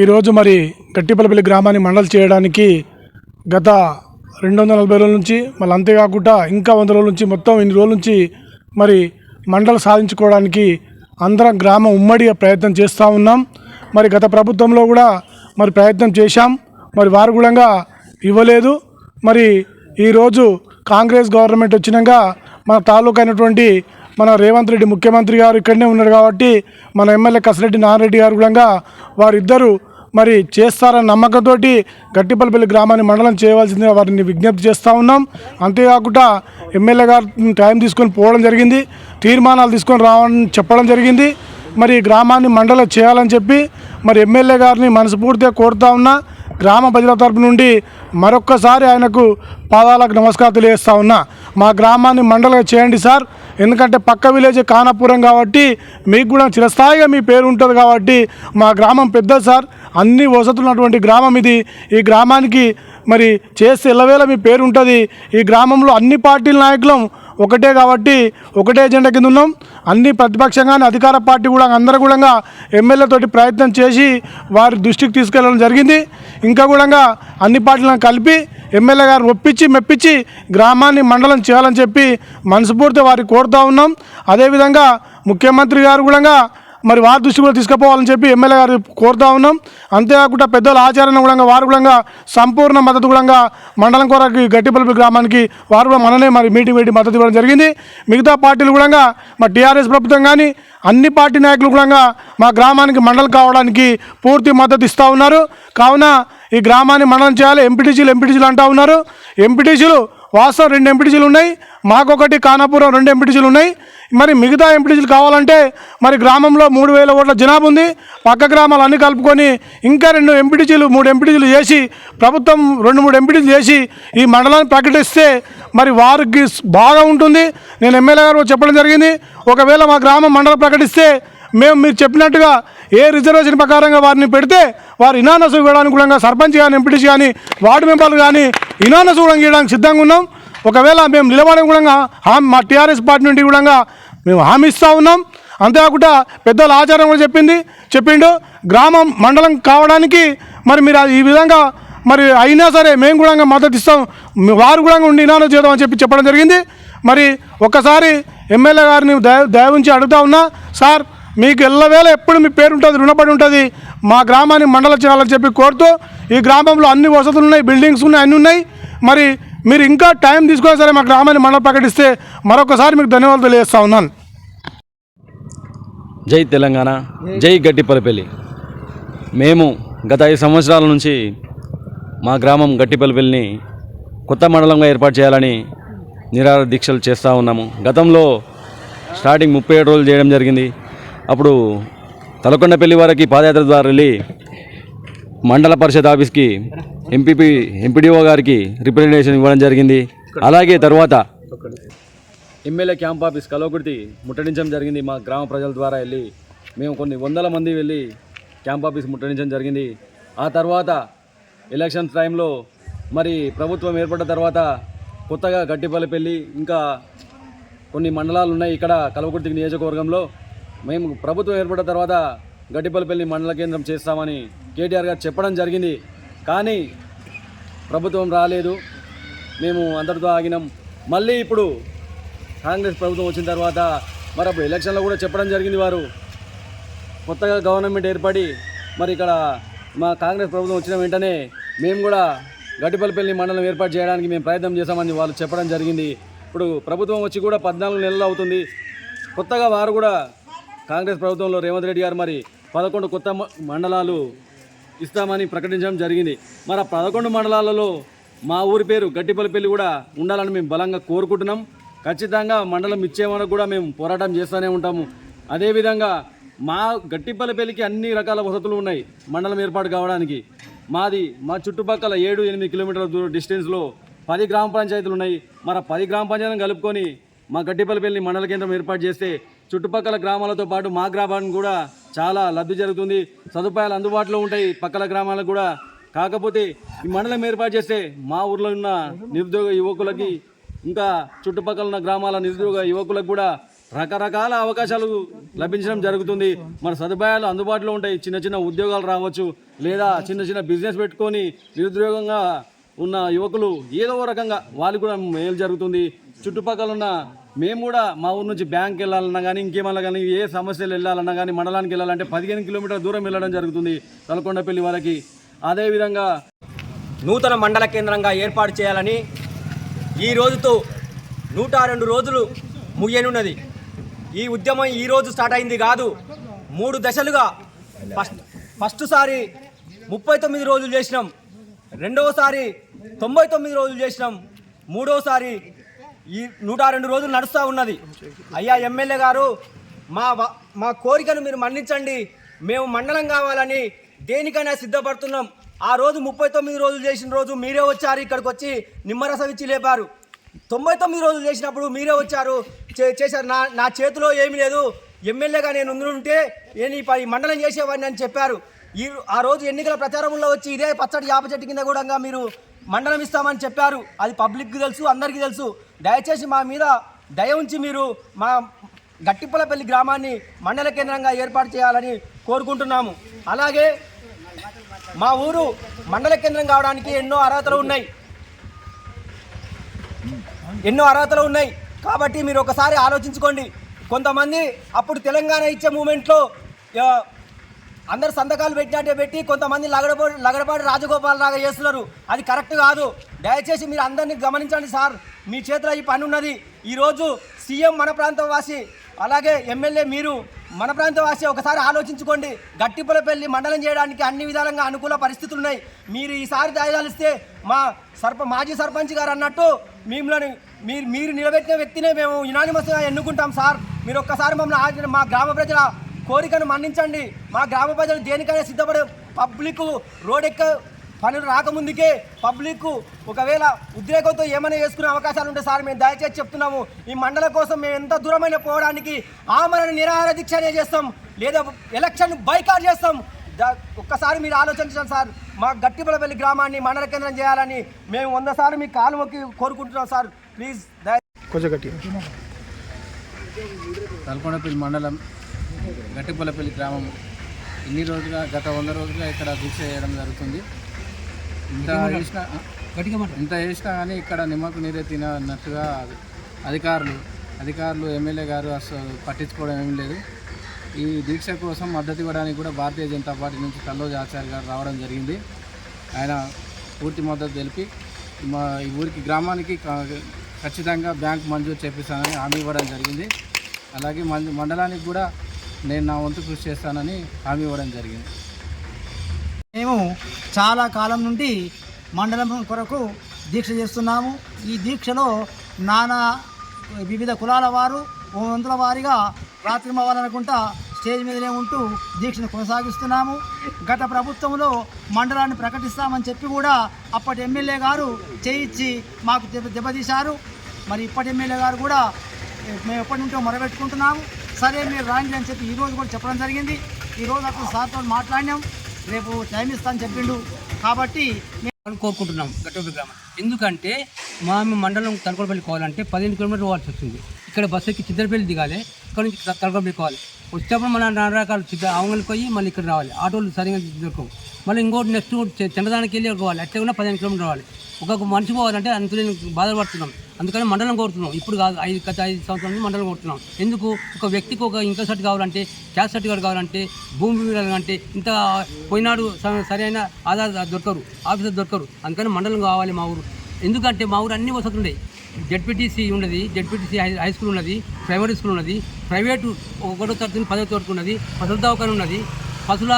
ఈరోజు మరి గట్టిపల్లపల్లి గ్రామాన్ని మండలి చేయడానికి గత రెండు వందల నలభై రోజుల నుంచి మళ్ళీ అంతేకాకుండా ఇంకా వంద రోజుల నుంచి మొత్తం ఇన్ని రోజుల నుంచి మరి మండలి సాధించుకోవడానికి అందరం గ్రామం ఉమ్మడిగా ప్రయత్నం చేస్తూ ఉన్నాం. మరి గత ప్రభుత్వంలో కూడా మరి ప్రయత్నం చేశాం. మరి వారు కూడా ఇవ్వలేదు. మరి ఈరోజు కాంగ్రెస్ గవర్నమెంట్ వచ్చినాక మన తాలూకా అయినటువంటి మన రేవంత్ రెడ్డి ముఖ్యమంత్రి గారు ఇక్కడనే ఉన్నారు కాబట్టి మన ఎమ్మెల్యే కసిరెడ్డి నారెడ్డి గారు కూడా వారిద్దరూ మరి చేస్తారన్న నమ్మకంతోటి గట్టిపల్లిపల్లి గ్రామాన్ని మండలం చేయవలసిందిగా వారిని విజ్ఞప్తి చేస్తూ ఉన్నాం. అంతేకాకుండా ఎమ్మెల్యే గారు టైం తీసుకొని పోవడం జరిగింది. తీర్మానాలు తీసుకొని రావడం చెప్పడం జరిగింది. మరి ఈ గ్రామాన్ని మండలం చేయాలని చెప్పి మరి ఎమ్మెల్యే గారిని మనస్ఫూర్తిగా కోరుతా ఉన్నా. గ్రామ ప్రజల తరపు నుండి మరొక్కసారి ఆయనకు పాదాలకు నమస్కారం తెలియజేస్తా ఉన్నా. మా గ్రామాన్ని మండలం చేయండి సార్. ఎందుకంటే పక్క విలేజ్ కానాపురం కాబట్టి మీకు కూడా చిరస్థాయిగా మీ పేరు ఉంటుంది కాబట్టి మా గ్రామం పెద్ద సార్. అన్ని వసతులు ఉన్నటువంటి గ్రామం ఇది. ఈ గ్రామానికి మరి చేస్తే ఎల్లవేళ మీ పేరు ఉంటుంది. ఈ గ్రామంలో అన్ని పార్టీల నాయకులం ఒకటే కాబట్టి ఒకటే ఎజెండా కింద ఉన్నాం. అన్ని ప్రతిపక్షంగానే అధికార పార్టీ కూడా అందరూ కూడా ఎమ్మెల్యే తోటి ప్రయత్నం చేసి వారి దృష్టికి తీసుకెళ్ళడం జరిగింది. ఇంకా కూడా అన్ని పార్టీలను కలిపి ఎమ్మెల్యే గారు ఒప్పించి మెప్పించి గ్రామాన్ని మండలం చేయాలని చెప్పి మనస్ఫూర్తి వారికి కోరుతూ ఉన్నాం. అదేవిధంగా ముఖ్యమంత్రి గారు కూడా మరి వారి దృష్టి కూడా తీసుకుపోవాలని చెప్పి ఎమ్మెల్యే గారు కోరుతా ఉన్నాం. అంతేకాకుండా పెద్దల ఆచారాన్ని కూడా వారు కూడా సంపూర్ణ మద్దతు కూడా మండలం కొరకు గట్టిపల్లి గ్రామానికి వారు కూడా మననే మరి మీటింగ్ పెట్టి మద్దతు ఇవ్వడం జరిగింది. మిగతా పార్టీలు కూడా మా టీఆర్ఎస్ ప్రభుత్వం కానీ అన్ని పార్టీ నాయకులు కూడా మా గ్రామానికి మండలం కావడానికి పూర్తి మద్దతు ఇస్తూ ఉన్నారు. కావున ఈ గ్రామాన్ని మండలం చేయాలి. ఎంపీటీసీలు ఎంపీటీసీలు అంటూ ఉన్నారు. ఎంపీటీసీలు వాస్తవం రెండు ఎంపీటీసీలు ఉన్నాయి మాకొకటి కానాపురం రెండు ఎంపీటీసీలు ఉన్నాయి. మరి మిగతా ఎంపీటీసీలు కావాలంటే మరి గ్రామంలో మూడు వేల ఓట్ల జనాభా ఉంది. పక్క గ్రామాలు అన్ని కలుపుకొని ఇంకా రెండు ఎంపీటీసీలు మూడు ఎంపీటీసీలు చేసి ప్రభుత్వం రెండు మూడు ఎంపీటీసీలు చేసి ఈ మండలాన్ని ప్రకటిస్తే మరి వారికి బాగా ఉంటుంది. నేను ఎమ్మెల్యే గారు చెప్పడం జరిగింది. ఒకవేళ మా గ్రామం మండలం ప్రకటిస్తే మేము మీరు చెప్పినట్టుగా ఏ రిజర్వేషన్ ప్రకారంగా వారిని పెడితే వారు ఇనానస్ ఇవ్వడానికి సర్పంచ్ కానీ ఎంపీటీసీ కానీ వార్డు మెంబర్లు కానీ ఇనానస్ కూడా ఇవ్వడానికి సిద్ధంగా ఉన్నాం. ఒకవేళ మేము నిలబడడం కూడా హామీ మా టీఆర్ఎస్ పార్టీ నుండి కూడా మేము హామీ ఇస్తూ ఉన్నాం. అంతేకాకుండా పెద్దల ఆచారం కూడా చెప్పింది చెప్పిండు. గ్రామం మండలం కావడానికి మరి మీరు అది ఈ విధంగా మరి అయినా సరే మేము కూడా మద్దతు ఇస్తాం. వారు కూడా ఉండి ఇనానస్ చేద్దాం అని చెప్పి చెప్పడం జరిగింది. మరి ఒక్కసారి ఎమ్మెల్యే గారిని దయ దయ ఉంచి అడుగుతా ఉన్నా. సార్ మీకు ఎల్లవేళ ఎప్పుడు మీ పేరు ఉంటుంది రుణపడి ఉంటుంది. మా గ్రామాన్ని మండల చేయాలని చెప్పి కోరుతూ ఈ గ్రామంలో అన్ని వసతులు ఉన్నాయి బిల్డింగ్స్ ఉన్నాయి అన్నీ ఉన్నాయి. మరి మీరు ఇంకా టైం తీసుకొని సరే మా గ్రామాన్ని మండలం ప్రకటిస్తే మరొకసారి మీకు ధన్యవాదాలు తెలియజేస్తా ఉన్నాను. జై తెలంగాణ జై గట్టిపల్లిపల్లి. మేము గత ఐదు సంవత్సరాల నుంచి మా గ్రామం గట్టిపల్లిపల్లిని కొత్త మండలంగా ఏర్పాటు చేయాలని నిరాహార దీక్షలు చేస్తూ ఉన్నాము. గతంలో స్టార్టింగ్ ముప్పై ఏడు రోజులు చేయడం జరిగింది. అప్పుడు తలకొండపల్లి వారికి పాదయాత్ర ద్వారా వెళ్ళి మండల పరిషత్ ఆఫీస్కి ఎంపీపీ ఎంపీడీఓ గారికి రిప్రజెంటేషన్ ఇవ్వడం జరిగింది. అలాగే తర్వాత ఎమ్మెల్యే క్యాంప్ ఆఫీస్ కలవకుర్తి ముట్టడించడం జరిగింది. మా గ్రామ ప్రజల ద్వారా వెళ్ళి మేము కొన్ని వందల మంది వెళ్ళి క్యాంప్ ఆఫీస్ ముట్టడించడం జరిగింది. ఆ తర్వాత ఎలక్షన్ టైంలో మరి ప్రభుత్వం ఏర్పడ్డ తర్వాత కొత్తగా గట్టిపల్లిపల్లి ఇంకా కొన్ని మండలాలు ఉన్నాయి ఇక్కడ కలవకుర్తి నియోజకవర్గంలో. మేము ప్రభుత్వం ఏర్పడిన తర్వాత గడ్డిపల్లిపల్లి మండల కేంద్రం చేస్తామని కేటీఆర్ గారు చెప్పడం జరిగింది. కానీ ప్రభుత్వం రాలేదు. మేము అందరితో ఆగినాం. మళ్ళీ ఇప్పుడు కాంగ్రెస్ ప్రభుత్వం వచ్చిన తర్వాత మరి అప్పుడు ఎలక్షన్లో కూడా చెప్పడం జరిగింది వారు. కొత్తగా గవర్నమెంట్ ఏర్పడి మరి ఇక్కడ మా కాంగ్రెస్ ప్రభుత్వం వచ్చిన వెంటనే మేము కూడా గడ్డిపల్లిపల్లి మండలం ఏర్పాటు చేయడానికి మేము ప్రయత్నం చేశామని వాళ్ళు చెప్పడం జరిగింది. ఇప్పుడు ప్రభుత్వం వచ్చి కూడా పద్నాలుగు నెలలు అవుతుంది. కొత్తగా వారు కూడా కాంగ్రెస్ ప్రభుత్వంలో రేవంత్ రెడ్డి గారు మరి పదకొండు కొత్త మండలాలు ఇస్తామని ప్రకటించడం జరిగింది. మరి ఆ పదకొండు మండలాలలో మా ఊరి పేరు గట్టిపల్లిపల్లి కూడా ఉండాలని మేము బలంగా కోరుకుంటున్నాం. ఖచ్చితంగా మండలం ఇచ్చేమని కూడా మేము పోరాటం చేస్తూనే ఉంటాము. అదేవిధంగా మా గట్టిపల్లిపల్లికి అన్ని రకాల వసతులు ఉన్నాయి మండలం ఏర్పాటు కావడానికి. మాది మా చుట్టుపక్కల ఏడు ఎనిమిది కిలోమీటర్ల దూరం డిస్టెన్స్లో పది గ్రామ పంచాయతీలు ఉన్నాయి. మరి పది గ్రామ పంచాయతీలను కలుపుకొని మా గట్టిపల్లిపల్లి మండల కేంద్రం ఏర్పాటు చేస్తే చుట్టుపక్కల గ్రామాలతో పాటు మా గ్రామానికి కూడా చాలా లబ్ధి జరుగుతుంది. సదుపాయాలు అందుబాటులో ఉంటాయి. పక్కల గ్రామాలకు కూడా. కాకపోతే ఈ మండలం ఏర్పాటు చేస్తే మా ఊర్లో ఉన్న నిరుద్యోగ యువకులకి ఇంకా చుట్టుపక్కల ఉన్న గ్రామాల నిరుద్యోగ యువకులకు కూడా రకరకాల అవకాశాలు లభించడం జరుగుతుంది. మన సదుపాయాలు అందుబాటులో ఉంటాయి. చిన్న చిన్న ఉద్యోగాలు రావచ్చు. లేదా చిన్న చిన్న బిజినెస్ పెట్టుకొని నిరుద్యోగంగా ఉన్న యువకులు ఏదో రకంగా వాళ్ళు కూడా మేలు జరుగుతుంది. చుట్టుపక్కల ఉన్న మేము కూడా మా ఊరు నుంచి బ్యాంక్ వెళ్ళాలన్నా కానీ ఇంకేమన్నా కానీ ఏ సమస్యలు వెళ్ళాలన్నా కానీ మండలానికి వెళ్ళాలంటే పదిహేను కిలోమీటర్ల దూరం వెళ్ళడం జరుగుతుంది తలకొండపల్లి వారికి. అదేవిధంగా నూతన మండల కేంద్రంగా ఏర్పాటు చేయాలని ఈ రోజుతో నూట రెండు రోజులు ముగియనున్నది. ఈ ఉద్యమం ఈ రోజు స్టార్ట్ అయింది కాదు మూడు దశలుగా ఫస్ట్ ఫస్ట్ సారి ముప్పై తొమ్మిది రోజులు చేసినాం రెండవసారి తొంభై తొమ్మిది రోజులు చేసినాం మూడవసారి ఈ నూట రెండు రోజులు నడుస్తూ ఉన్నది. అయ్యా ఎమ్మెల్యే గారు మా మా కోరికను మీరు మన్నించండి. మేము మండలం కావాలని దేనికైనా సిద్ధపడుతున్నాం. ఆ రోజు ముప్పై తొమ్మిది రోజులు చేసిన రోజు మీరే వచ్చారు ఇక్కడికి వచ్చి నిమ్మరసం ఇచ్చి లేపారు. తొంభై తొమ్మిది రోజులు చేసినప్పుడు మీరే వచ్చారు చే- చేశారు. నా నా చేతిలో ఏమీ లేదు. ఎమ్మెల్యేగా నేను ఉంటే నేను ఈ ఈ మండలం చేసేవాడిని అని చెప్పారు. ఈ ఆ రోజు ఎన్నికల ప్రచారంలో వచ్చి ఇదే పచ్చడి యాప చెట్టు కింద కూడా మీరు మండలం ఇస్తామని చెప్పారు. అది పబ్లిక్కి తెలుసు అందరికీ తెలుసు. దయచేసి మా మీద దయ ఉంచి మీరు మా గట్టిపల్లపల్లి గ్రామాన్ని మండల కేంద్రంగా ఏర్పాటు చేయాలని కోరుకుంటున్నాము. అలాగే మా ఊరు మండల కేంద్రం కావడానికి ఎన్నో అర్హతలు ఉన్నాయి. ఎన్నో అర్హతలు ఉన్నాయి. కాబట్టి మీరు ఒకసారి ఆలోచించుకోండి. కొంతమంది అప్పుడు తెలంగాణ ఇచ్చే మూమెంట్లో అందరు సంతకాలు పెట్టినట్టే పెట్టి కొంతమంది లగడపో లగడపాటి రాజగోపాల్ లాగా చేస్తున్నారు. అది కరెక్ట్ కాదు. దయచేసి మీరు అందరినీ గమనించండి సార్. మీ చేతిలో ఈ పని ఉన్నది. ఈరోజు సీఎం మన ప్రాంతం వాసి అలాగే ఎమ్మెల్యే మీరు మన ప్రాంత వాసి ఒకసారి ఆలోచించుకోండి. గట్టిపులపల్లి మండలం చేయడానికి అన్ని విధాలుగా అనుకూల పరిస్థితులు ఉన్నాయి. మీరు ఈసారి దాయిదాలు మా సర్ప మాజీ సర్పంచ్ గారు అన్నట్టు మిమ్మల్ని మీరు మీరు నిలబెట్టిన వ్యక్తినే మేము యునానిమస్గా ఎన్నుకుంటాం సార్. మీరు ఒక్కసారి మమ్మల్ని మా గ్రామ ప్రజల కోరికను మన్నించండి. మా గ్రామ ప్రజలు దేనికైనా సిద్ధపడే పబ్లిక్ రోడ్ ఎక్క పనులు రాకముందుకే పబ్లిక్ ఒకవేళ ఉద్రేకంతో ఏమైనా చేసుకునే అవకాశాలు ఉంటే సార్ మేము దయచేసి చెప్తున్నాము. ఈ మండలం కోసం మేము ఎంత దూరమైన పోవడానికి ఆమరణ నిరాహార దీక్షనే చేస్తాం. లేదా ఎలక్షన్ బైకాట్ చేస్తాం. ఒక్కసారి మీరు ఆలోచించండి సార్. మా గట్టిపలపల్లి గ్రామాన్ని మండల కేంద్రం చేయాలని మేము వంద సార్లు మీ కాలు మొక్కి కోరుకుంటున్నాం సార్. ప్లీజ్ దయ కొంచెం గట్టి తలకొండపల్లి మండలం గట్టిపల్లపల్లి గ్రామం. ఇన్ని రోజులుగా గత వంద రోజులుగా ఇక్కడ దీక్ష చేయడం జరుగుతుంది. ఇంత చేసిన ఇంత చేసినా కానీ ఇక్కడ నిమ్మకు నీరే తినన్నట్టుగా అధికారులు అధికారులు ఎమ్మెల్యే గారు అసలు పట్టించుకోవడం ఏమీ లేదు. ఈ దీక్ష కోసం మద్దతు ఇవ్వడానికి కూడా భారతీయ జనతా పార్టీ నుంచి కల్లోజు ఆచార్య గారు రావడం జరిగింది. ఆయన పూర్తి మద్దతు తెలిపి మా ఈ ఊరికి గ్రామానికి ఖచ్చితంగా బ్యాంక్ మంజూరు చేపిస్తానని హామీ ఇవ్వడం జరిగింది. అలాగే మండలానికి కూడా నేను నా వంతు కృషి చేస్తానని హామీ ఇవ్వడం జరిగింది. మేము చాలా కాలం నుండి మండలం కొరకు దీక్ష చేస్తున్నాము. ఈ దీక్షలో నానా వివిధ కులాల వారు ఓ వంతుల వారిగా రాత్రి మవ్వాలనుకుంటా స్టేజ్ మీదనే ఉంటూ దీక్షను కొనసాగిస్తున్నాము. గత ప్రభుత్వంలో మండలాన్ని ప్రకటిస్తామని చెప్పి కూడా అప్పటి ఎమ్మెల్యే గారు చేయించి మాకు దెబ్బ దెబ్బతీశారు. మరి ఇప్పటి ఎమ్మెల్యే గారు కూడా మేము ఎప్పటి నుంచో మొరబెట్టుకుంటున్నాము సరే మీరు రాండి అని చెప్పి ఈరోజు కూడా చెప్పడం జరిగింది. ఈరోజు అతను సార్తో మాట్లాడినాం. రేపు టైం ఇస్తాను చెప్పిండు. కాబట్టి అని కోరుకుంటున్నాం గట్టోపి గ్రామం. ఎందుకంటే మా మండలం తలకొడపల్లి కావాలంటే పదిహేను కిలోమీటర్లు పోవాల్సి వస్తుంది. ఇక్కడ బస్సు ఎక్కి చిద్దరపల్లి దిగాలి. ఇక్కడ నుంచి తలకొడపల్లి కావాలి వచ్చేప్పుడు మన నాలుగు రకాల చిద్ద ఆవంగల్ పోయి మళ్ళీ ఇక్కడ రావాలి. ఆటోలు సరిగా దొరకవు. మళ్ళీ ఇంకోటి నెక్స్ట్ చంద్రదానికి వెళ్ళి పోవాలి. అట్లా కూడా పదిహేను కిలోమీటర్లు రావాలి. ఒక్కొక్క మనిషి పోవాలంటే అంత బాధపడుతున్నాం. అందుకని మండలం కోరుతున్నాం. ఇప్పుడు కాదు ఐదు గత ఐదు సంవత్సరాల నుంచి మండలం కోరుతున్నాం. ఎందుకు? ఒక వ్యక్తికి ఒక ఇన్కమ్ సర్టి కావాలంటే క్యాస్ట్ సర్టిఫికేట్ కావాలంటే భూమి కావాలంటే ఇంత పోయినాడు సరైన ఆధార్ దొరకరు ఆఫీసర్ దొరకరు. అందుకని మండలం కావాలి మా ఊరు. ఎందుకంటే మా ఊరు అన్ని వసతులు ఉన్నాయి జెడ్పీటీసీ ఉన్నది జెడ్పీటీసీ హై స్కూల్ ఉన్నది ప్రైమరీ స్కూల్ ఉన్నది ప్రైవేటు ఒకటో తరగతి పదో తరగతి ఉన్నది పసుల దవాఖాన ఉన్నది పశువుల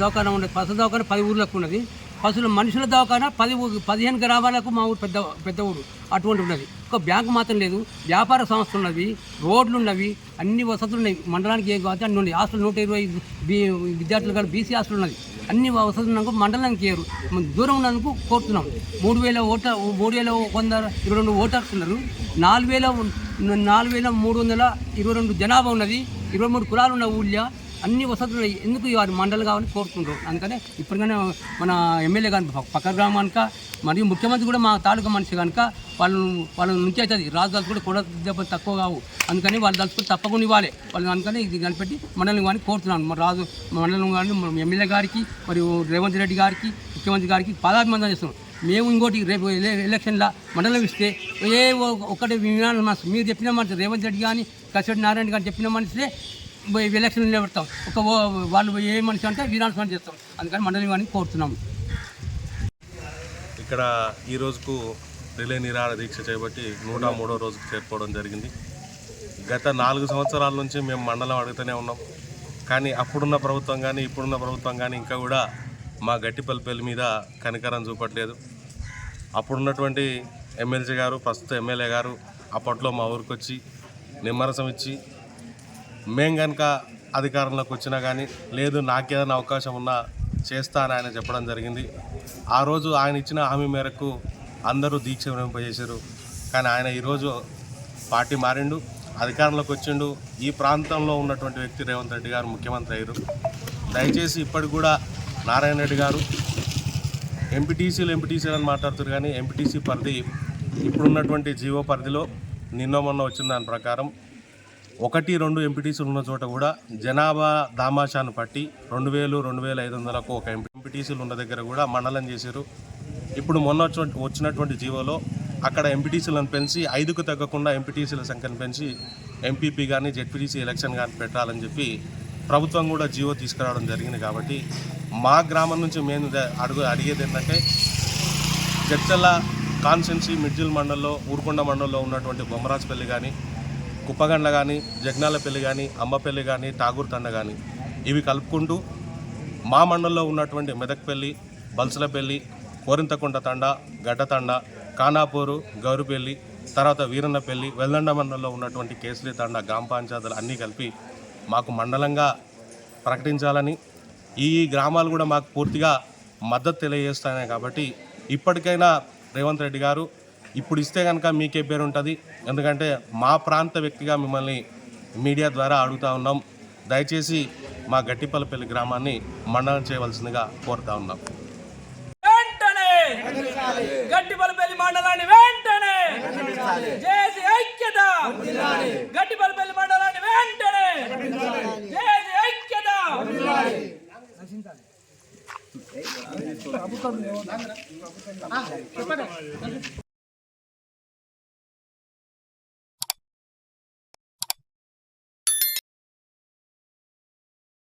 దవాఖాన ఉన్నది పసుల దవాఖాన పది ఊర్లకు ఉన్నది పశువుల మనుషుల దవాఖాన పది పదిహేను గ్రామాలకు మా ఊరు పెద్ద పెద్ద ఊరు అటువంటి ఉన్నది. ఒక్క బ్యాంకు మాత్రం లేదు. వ్యాపార సంస్థలు ఉన్నవి రోడ్లు ఉన్నవి అన్ని వసతులు ఉన్నాయి మండలానికి ఏ కావాలి అన్ని ఉన్నాయి. హాస్టల్ నూట ఇరవై బీ విద్యార్థులు కాదు బీసీ హాస్టల్ ఉన్నది. అన్ని వసతులు ఉన్నందుకు మండలానికి ఏరు. దూరం ఉన్నందుకు కోరుతున్నాం. మూడు వేల ఓటర్ మూడు వేల వంద ఇరవై రెండు ఓటర్స్ ఉన్నారు. నాలుగు వేల నాలుగు వేల మూడు వందల ఇరవై రెండు జనాభా ఉన్నది. ఇరవై మూడు కులాలు ఉన్న ఊళ్ళో అన్ని వసతులు ఎందుకు వారి మండలి కావాలని కోరుకుంటారు? అందుకనే ఇప్పటికైనా మన ఎమ్మెల్యే కానీ పక్క గ్రామానిక మరియు ముఖ్యమంత్రి కూడా మా తాలూకా మనిషి కనుక వాళ్ళు వాళ్ళ నుంచి అవుతుంది రాజు కూడా కూడా దెబ్బలు తక్కువ కావు. అందుకని వాళ్ళు దలుచుకుని తప్పకుండా ఇవ్వాలి. వాళ్ళు అందుకని ఇది కనిపెట్టి మండలం కానీ కోరుతున్నాను. మరి రాజు మండలం కానీ ఎమ్మెల్యే గారికి మరియు రేవంత్ రెడ్డి గారికి ముఖ్యమంత్రి గారికి పాదాభిమందన చేస్తున్నాం. మేము ఇంకోటి రేపు ఎలక్షన్లో మండలం ఇస్తే ఏ ఒక్కటి వినాలి మనసు. మీరు చెప్పిన మనిషి రేవంత్ రెడ్డి కానీ కసిరెడ్డి నారాయణ గారు చెప్పిన మనిషిలే ఎలక్షన్ నిలబెడతాం. ఒక వాళ్ళు ఏ మనిషి అంటే వినాల్సిన చేస్తాం. అందుకని మండలి కానీ కోరుతున్నాం. ఇక్కడ ఈ రోజుకు రిలే నిరాహార దీక్ష చేపట్టి నూట మూడో రోజుకు చేరుకోవడం జరిగింది. గత నాలుగు సంవత్సరాల నుంచి మేము మండలం అడుగుతూనే ఉన్నాం. కానీ అప్పుడున్న ప్రభుత్వం కానీ ఇప్పుడున్న ప్రభుత్వం కానీ ఇంకా కూడా మా గట్టిపల్లిపల్లి మీద కనికరం చూపట్లేదు. అప్పుడున్నటువంటి ఎమ్మెల్సీ గారు ప్రస్తుత ఎమ్మెల్యే గారు అప్పట్లో మా ఊరికి వచ్చి నిమ్మరసం ఇచ్చి మేం కనుక అధికారంలోకి వచ్చినా కానీ లేదు నాకేదైనా అవకాశం ఉన్నా చేస్తా అని ఆయన చెప్పడం జరిగింది. ఆ రోజు ఆయన ఇచ్చిన హామీ మేరకు అందరూ దీక్ష వినింపజేశారు కానీ ఆయన ఈరోజు పార్టీ మారిండు అధికారంలోకి వచ్చిండు. ఈ ప్రాంతంలో ఉన్నటువంటి వ్యక్తి రేవంత్ రెడ్డి గారు ముఖ్యమంత్రి అయ్యారు. దయచేసి ఇప్పటికి కూడా నారాయణ రెడ్డి గారు ఎంపీటీసీలు ఎంపీటీసీలు అని మాట్లాడుతారు కానీ ఎంపీటీసీ పరిధి ఇప్పుడున్నటువంటి జీవో పరిధిలో నిన్న మొన్న వచ్చిన దాని ప్రకారం. ఒకటి రెండు ఎంపీటీసీలు ఉన్న చోట కూడా జనాభా దామాషాను పట్టి రెండు వేలు రెండు వేల ఐదు వందలకు ఒక ఎంపీటీసీలు ఉన్న దగ్గర కూడా మండలం చేశారు. ఇప్పుడు మొన్న వచ్చినటువంటి జీవోలో అక్కడ ఎంపీటీసీలను పెంచి ఐదుకు తగ్గకుండా ఎంపీటీసీల సంఖ్యను పెంచి ఎంపీపీ కానీ జెడ్పీటీసీ ఎలక్షన్ కానీ పెట్టాలని చెప్పి ప్రభుత్వం కూడా జీవో తీసుకురావడం జరిగింది కాబట్టి మా గ్రామం నుంచి మేము అడుగు అడిగేది ఏంటంటే జడ్చల్ల కాన్సెన్సీ మిడ్జిల్ మండల్లో ఊరుకొండ మండల్లో ఉన్నటువంటి బొమ్మరాజపల్లి కానీ కుప్పగండ్ల కానీ జగ్నాలపల్లి కానీ అమ్మపల్లి కానీ ఠాగూర్ తండ కానీ ఇవి కలుపుకుంటూ మా మండలంలో ఉన్నటువంటి మెదక్పల్లి బల్సలపల్లి కోరింతకుంట తండ గడ్డతండ కానాపూరు గౌరుపల్లి తర్వాత వీరన్నపల్లి వెల్లండ మండలంలో ఉన్నటువంటి కేసరి తండ గ్రామ పంచాయతీలు అన్నీ కలిపి మాకు మండలంగా ప్రకటించాలని ఈ గ్రామాలు కూడా మాకు పూర్తిగా మద్దతు తెలియజేస్తాయి కాబట్టి ఇప్పటికైనా రేవంత్ రెడ్డి గారు ఇప్పుడు ఇస్తే కనుక మీకే పేరు ఉంటుంది. ఎందుకంటే మా ప్రాంత వ్యక్తిగా మిమ్మల్ని మీడియా ద్వారా అడుగుతా ఉన్నాం. దయచేసి మా గట్టిపల్లపల్లి గ్రామాన్ని మండలం చేయవలసిందిగా కోరుతా ఉన్నాం. వెంటనే గట్టిపల్లిపల్లి మండలాన్ని వెంటనే చేసి ఐక్యత! గట్టిపల్లిపల్లి మండలాన్ని వెంటనే చేసి ఐక్యత!